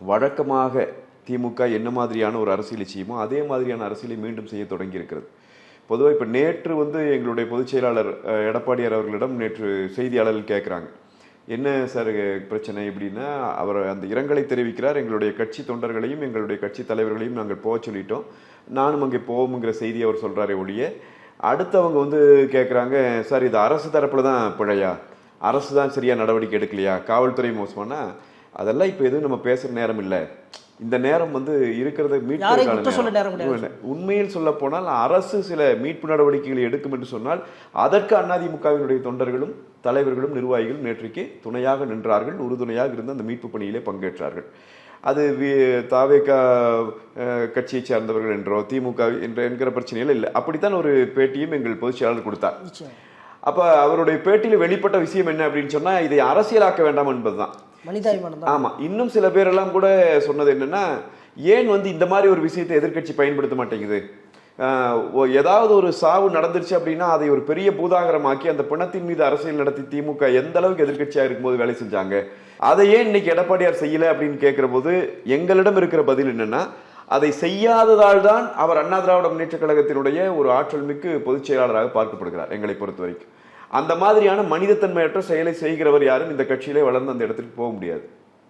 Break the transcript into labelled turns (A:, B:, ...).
A: வழக்கமாக திமுக என்ன மாதிரியான ஒரு அரசியலை செய்யுமோ அதே மாதிரியான அரசியலை மீண்டும் செய்ய தொடங்கி இருக்கிறது பொதுவாக இப்போ நேற்று வந்து எங்களுடைய பொதுச் செயலாளர் எடப்பாடியார் அவர்களிடம் நேற்று செய்தியாளர்கள் கேட்குறாங்க என்ன சார் பிரச்சனை எப்படின்னா அவர் அந்த இரங்கலை தெரிவிக்கிறார். எங்களுடைய கட்சி தொண்டர்களையும் எங்களுடைய கட்சி தலைவர்களையும் நாங்கள் போக சொல்லிட்டோம். நானும் அங்கே போவோம்ங்கிற செய்தி அவர் சொல்கிறாரே ஒழிய அடுத்தவங்க வந்து கேட்குறாங்க சார் இது அரசு தரப்பில் தான் பிழையா? அரசு தான் சரியாக நடவடிக்கை எடுக்கலையா? காவல்துறை மோசமானா? அதெல்லாம் இப்போ எதுவும் நம்ம பேசுற நேரம் இல்லை. இந்த நேரம் வந்து இருக்கிறத. இல்லை. உண்மையில். சொல்ல போனால் அரசு சில மீட்பு நடவடிக்கைகளை எடுக்கும் என்று சொன்னால் அதற்கு அதிமுகவினுடைய தொண்டர்களும் தலைவர்களும் நிர்வாகிகளும் நேற்றைக்கு துணையாக நின்றார்கள். உறுதுணையாக இருந்து அந்த மீட்பு பணியிலே பங்கேற்றார்கள். அது தாவேகா அஹ், கட்சியைச் சார்ந்தவர்கள் என்றோ திமுக என்ற என்கிற பிரச்சனைகள் இல்லை. அப்படித்தான் ஒரு பேட்டியும் எங்கள் பொதுச் செயலாளர் கொடுத்தார். அப்ப அவருடைய பேட்டியில வெளிப்பட்ட விஷயம் என்ன அப்படின்னு சொன்னா இதை அரசியலாக்க வேண்டாம் என்பதுதான்.
B: மனிதாபிமானம் தான்.
A: ஆமா இன்னும் சில பேர் எல்லாம் கூட சொன்னது என்னன்னா ஏன் வந்து இந்த மாதிரி ஒரு விஷயத்தை எதிர்க்கட்சி பயன்படுத்த மாட்டேங்குது? ஏதாவது ஒரு சாவு நடந்துருச்சு அப்படின்னா அதை ஒரு பெரிய பூதாகரமாக்கி அந்த பிணத்தின் மீது அரசியல் நடத்தி திமுக எந்த அளவுக்கு எதிர்க்கட்சியா இருக்கும்போது வேலை செஞ்சாங்க? அதை ஏன் இன்னைக்கு எடப்பாடியார் செய்யல அப்படின்னு கேட்கிற போது எங்களிடம் இருக்கிற பதில் என்னன்னா அதை செய்யாததால் தான் அவர் அண்ணா திராவிட முன்னேற்ற கழகத்தினுடைய ஒரு ஆற்றல் மிக்கு பொதுச் செயலாளராக பார்க்கப்படுகிறார் எங்களை பொறுத்த வரைக்கும். அந்த மாதிரியான மனிதத்தன்மையற்ற செயலை செய்கிறவர் யாரும் இந்த கட்சியிலே வளர்ந்து அந்த இடத்துக்கு போக முடியாது.